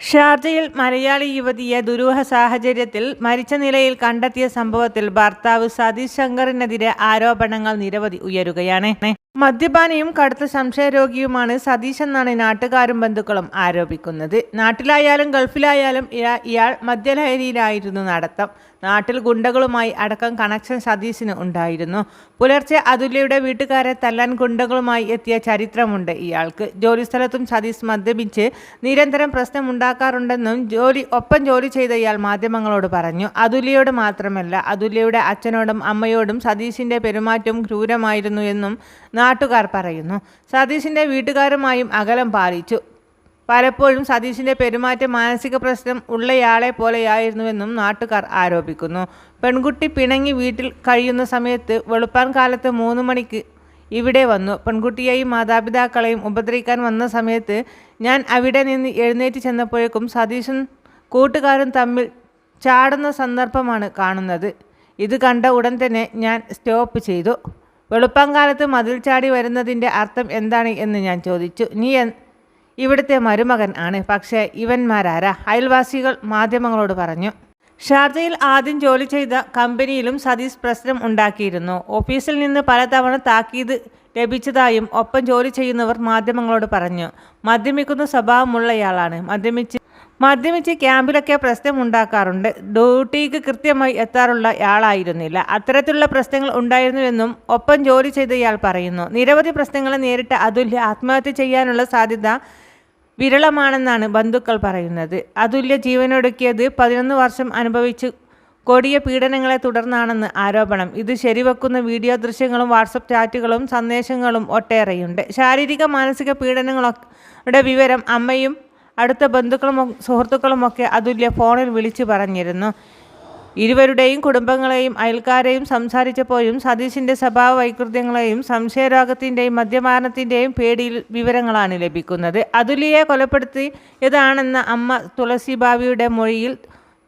ഷാർജയിൽ മലയാളി യുവതിയെ ദുരൂഹ സാഹചര്യത്തിൽ മരിച്ച നിലയിൽ കണ്ടെത്തിയ സംഭവത്തിൽ ഭർത്താവ് സതീഷ് ശങ്കറിനെതിരെ ആരോപണങ്ങൾ നിരവധി ഉയരുകയാണ്. മദ്യപാനിയും കടുത്ത സംശയരോഗിയുമാണ് സതീഷ് എന്നാണ് നാട്ടുകാരും ബന്ധുക്കളും ആരോപിക്കുന്നത്. നാട്ടിലായാലും ഗൾഫിലായാലും ഇയാ- ഇയാൾ മദ്യലഹരിയിലായിരുന്നു നടത്തം. നാട്ടിൽ ഗുണ്ടകളുമായി അടക്കം കണക്ഷൻ സതീശിന് ഉണ്ടായിരുന്നു. പുലർച്ചെ അതുല്യയുടെ വീട്ടുകാരെ തല്ലാൻ ഗുണ്ടകളുമായി എത്തിയ ചരിത്രമുണ്ട് ഇയാൾക്ക്. ജോലിസ്ഥലത്തും സതീഷ് മദ്യപിച്ച് നിരന്തരം പ്രശ്നമുണ്ടാക്കാറുണ്ടെന്നും ജോലി ഒപ്പം ജോലി ചെയ്ത ഇയാൾ മാധ്യമങ്ങളോട് പറഞ്ഞു. അതുല്യയോട് മാത്രമല്ല അതുല്യയുടെ അച്ഛനോടും അമ്മയോടും സതീഷിന്റെ പെരുമാറ്റം ക്രൂരമായിരുന്നു എന്നും നാട്ടുകാർ പറയുന്നു. സതീഷിന്റെ വീട്ടുകാരുമായും അകലം പാലിച്ചു. പലപ്പോഴും സതീഷിന്റെ പെരുമാറ്റം മാനസിക പ്രശ്നം ഉള്ളയാളെ പോലെയായിരുന്നുവെന്നും നാട്ടുകാർ ആരോപിക്കുന്നു. പെൺകുട്ടി പിണങ്ങി വീട്ടിൽ കഴിയുന്ന സമയത്ത് വെളുപ്പാൻ കാലത്ത് മൂന്ന് മണിക്ക് ഇവിടെ വന്നു. പെൺകുട്ടിയെയും മാതാപിതാക്കളെയും ഉപദ്രവിക്കാൻ വന്ന സമയത്ത് ഞാൻ അവിടെ നിന്ന് എഴുന്നേറ്റ് ചെന്നപ്പോഴേക്കും സതീശൻ കൂട്ടുകാരും തമ്മിൽ ചാടുന്ന സന്ദർഭമാണ് കാണുന്നത്. ഇത് കണ്ട ഉടൻ തന്നെ ഞാൻ സ്റ്റോപ്പ് ചെയ്തു. വെളുപ്പാങ്കാലത്ത് മതിൽ ചാടി വരുന്നതിന്റെ അർത്ഥം എന്താണ് എന്ന് ഞാൻ ചോദിച്ചു. നീ ഇവിടുത്തെ മരുമകൻ ആണ്. പക്ഷേ ഇവന്മാരാരാ? അയൽവാസികൾ മാധ്യമങ്ങളോട് പറഞ്ഞു. ഷാർജയിൽ ആദ്യം ജോലി ചെയ്ത കമ്പനിയിലും സതീഷ് പ്രശ്നം ഉണ്ടാക്കിയിരുന്നു. ഓഫീസിൽ നിന്ന് പലതവണ താക്കീത് ലഭിച്ചതായും ഒപ്പം ജോലി ചെയ്യുന്നവർ മാധ്യമങ്ങളോട് പറഞ്ഞു. മദ്യമിക്കുന്ന സ്വഭാവമുള്ളയാളാണ്. മദ്യമിച്ച് മദ്യമിച്ച് ക്യാമ്പിലൊക്കെ പ്രശ്നം ഉണ്ടാക്കാറുണ്ട് ഡ്യൂട്ടിക്ക് കൃത്യമായി എത്താറുള്ള ആളായിരുന്നില്ല. അത്തരത്തിലുള്ള പ്രശ്നങ്ങൾ ഉണ്ടായിരുന്നുവെന്നും ഒപ്പം ജോലി ചെയ്ത ഇയാൾ പറയുന്നു. നിരവധി പ്രശ്നങ്ങളെ നേരിട്ട് അതുല്യ ആത്മഹത്യ ചെയ്യാനുള്ള സാധ്യത വിരളമാണെന്നാണ് ബന്ധുക്കൾ പറയുന്നത്. അതുല്യ ജീവനൊടുക്കിയത് പതിനൊന്ന് വർഷം അനുഭവിച്ച് കൊടിയ പീഡനങ്ങളെ തുടർന്നാണെന്ന് ആരോപണം. ഇത് ശരിവെക്കുന്ന വീഡിയോ ദൃശ്യങ്ങളും വാട്സപ്പ് ചാറ്റുകളും സന്ദേശങ്ങളും ഒട്ടേറെയുണ്ട്. ശാരീരിക മാനസിക പീഡനങ്ങളുടെ വിവരം അമ്മയും അടുത്ത ബന്ധുക്കളും സുഹൃത്തുക്കളുമൊക്കെ അതുല്യ ഫോണിൽ വിളിച്ചു പറഞ്ഞിരുന്നു. ഇരുവരുടെയും കുടുംബങ്ങളെയും അയൽക്കാരെയും സംസാരിച്ചപ്പോഴും സതീശിന്റെ സ്വഭാവ വൈകൃത്യങ്ങളെയും സംശയരോഗത്തിന്റെയും മദ്യപാനത്തിന്റെയും പേടിയിൽ വിവരങ്ങളാണ് ലഭിക്കുന്നത്. അതുലിയെ കൊലപ്പെടുത്തിയതാണെന്ന അമ്മ തുളസി ബാബിയുടെ മൊഴിയിൽ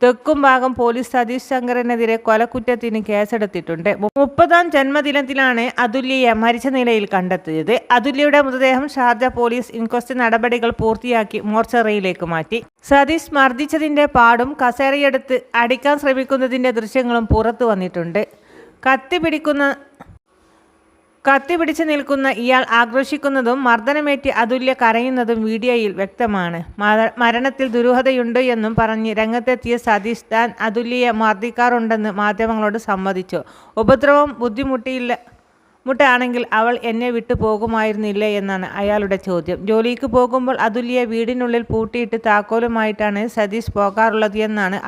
തെക്കും ഭാഗം പോലീസ് സതീഷ് ശങ്കറിനെതിരെ കൊലക്കുറ്റത്തിന് കേസെടുത്തിട്ടുണ്ട്. മുപ്പതാം ജന്മദിനത്തിലാണ് അതുല്യയെ മരിച്ച നിലയിൽ കണ്ടെത്തിയത്. അതുല്യയുടെ മൃതദേഹം ഷാർജ പോലീസ് ഇൻക്വസ്റ്റ് നടപടികൾ പൂർത്തിയാക്കി മോർച്ചറിയിലേക്ക് മാറ്റി. സതീഷ് മർദ്ദിച്ചതിന്റെ പാടും കസേരയെടുത്ത് അടിക്കാൻ ശ്രമിക്കുന്നതിന്റെ ദൃശ്യങ്ങളും പുറത്തു വന്നിട്ടുണ്ട്. കത്തി പിടിക്കുന്ന കത്തി പിടിച്ചു നിൽക്കുന്ന ഇയാൾ ആക്രോശിക്കുന്നതും മർദ്ദനമേറ്റ് അതുല്യ കരയുന്നതും വീഡിയോയിൽ വ്യക്തമാണ്. മരണത്തിൽ ദുരൂഹതയുണ്ട് എന്നും പറഞ്ഞ് രംഗത്തെത്തിയ സതീഷ് താൻ അതുല്യയെ മർദ്ദിക്കാറുണ്ടെന്ന് മാധ്യമങ്ങളോട് സമ്മതിച്ചു. ഉപദ്രവം ബുദ്ധിമുട്ടിയില്ല മുട്ടാണെങ്കിൽ അവൾ എന്നെ വിട്ടു പോകുമായിരുന്നില്ലേ എന്നാണ് അയാളുടെ ചോദ്യം. ജോലിക്ക് പോകുമ്പോൾ അതുല്യ വീടിനുള്ളിൽ പൂട്ടിയിട്ട് താക്കോലുമായിട്ടാണ് സതീഷ് പോകാറുള്ളത് എന്നാണ്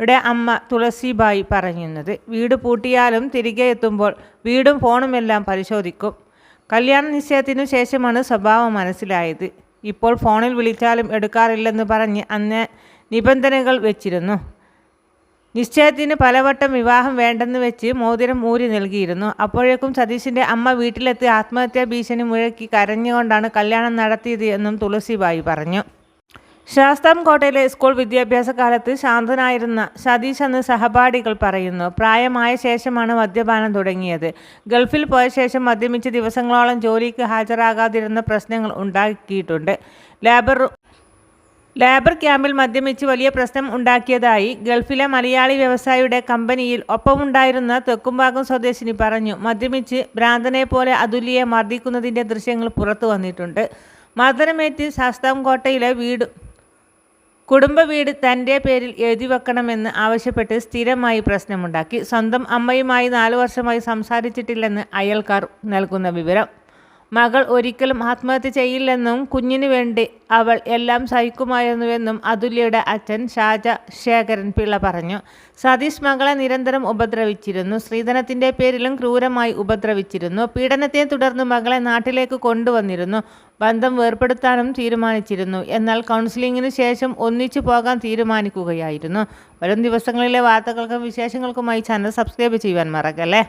അതുല്യയുടെ അമ്മ തുളസിബായി പറയുന്നത്. വീട് പൂട്ടിയാലും തിരികെ എത്തുമ്പോൾ വീടും ഫോണുമെല്ലാം പരിശോധിക്കും. കല്യാണ നിശ്ചയത്തിനു ശേഷമാണ് സ്വഭാവം മനസ്സിലായത്. ഇപ്പോൾ ഫോണിൽ വിളിച്ചാലും എടുക്കാറില്ലെന്ന് പറഞ്ഞ് അന്ന് നിബന്ധനകൾ വെച്ചിരുന്നു. നിശ്ചയത്തിന് പലവട്ടം വിവാഹം വേണ്ടെന്ന് വെച്ച് മോതിരം ഊരി നൽകിയിരുന്നു. അപ്പോഴേക്കും സതീശിന്റെ അമ്മ വീട്ടിലെത്തി ആത്മഹത്യാ ഭീഷണി മുഴക്കി കരഞ്ഞുകൊണ്ടാണ് കല്യാണം നടത്തിയത് എന്നും തുളസിബായി പറഞ്ഞു. ശാസ്താംകോട്ടയിലെ സ്കൂൾ വിദ്യാഭ്യാസ കാലത്ത് ശാന്തനായിരുന്ന സതീഷ് എന്ന് സഹപാഠികൾ പറയുന്നു പ്രായമായ ശേഷമാണ് മദ്യപാനം തുടങ്ങിയത്. ഗൾഫിൽ പോയ ശേഷം മദ്യപിച്ച് ദിവസങ്ങളോളം ജോലിക്ക് ഹാജരാകാതിരുന്ന പ്രശ്നങ്ങൾ ഉണ്ടാക്കിയിട്ടുണ്ട്. ലേബർ ലേബർ ക്യാമ്പിൽ മദ്യമിച്ച് വലിയ പ്രശ്നം ഉണ്ടാക്കിയതായി ഗൾഫിലെ മലയാളി വ്യവസായിയുടെ കമ്പനിയിൽ ഒപ്പമുണ്ടായിരുന്ന തെക്കുംഭാഗം സ്വദേശിനി പറഞ്ഞു മദ്യമിച്ച് ഭ്രാന്തനെ പോലെ അതുല്യെ മർദ്ദിക്കുന്നതിന്റെ ദൃശ്യങ്ങൾ പുറത്തു വന്നിട്ടുണ്ട്. മർദ്ദനമേറ്റ് ശാസ്താംകോട്ടയിലെ വീട് കുടുംബ വീട് തന്റെ പേരിൽ എഴുതി വെക്കണമെന്ന് ആവശ്യപ്പെട്ട് സ്ഥിരമായി പ്രശ്നമുണ്ടാക്കി. സ്വന്തം അമ്മയുമായി നാലു വർഷമായി സംസാരിച്ചിട്ടില്ലെന്ന് അയൽക്കാർ നൽകുന്ന വിവരം. മകൾ ഒരിക്കലും ആത്മഹത്യ ചെയ്യില്ലെന്നും കുഞ്ഞിനു വേണ്ടി അവൾ എല്ലാം സഹിക്കുമായിരുന്നുവെന്നും അതുല്യയുടെ അച്ഛൻ ഷാജ ശേഖരൻ പിള്ള പറഞ്ഞു. സതീഷ് മകളെ നിരന്തരം ഉപദ്രവിച്ചിരുന്നു. സ്ത്രീധനത്തിന്റെ പേരിലും ക്രൂരമായി ഉപദ്രവിച്ചിരുന്നു. പീഡനത്തെ തുടർന്ന് മകളെ നാട്ടിലേക്ക് കൊണ്ടുവന്നിരുന്നു. ബന്ധം വേർപ്പെടുത്താനും തീരുമാനിച്ചിരുന്നു. എന്നാൽ കൗൺസിലിങ്ങിന് ശേഷം ഒന്നിച്ചു പോകാൻ തീരുമാനിക്കുകയായിരുന്നു. വരും ദിവസങ്ങളിലെ വാർത്തകൾക്കും വിശേഷങ്ങൾക്കുമായി ചാനൽ സബ്സ്ക്രൈബ് ചെയ്യുവാൻ മറക്കല്ലേ?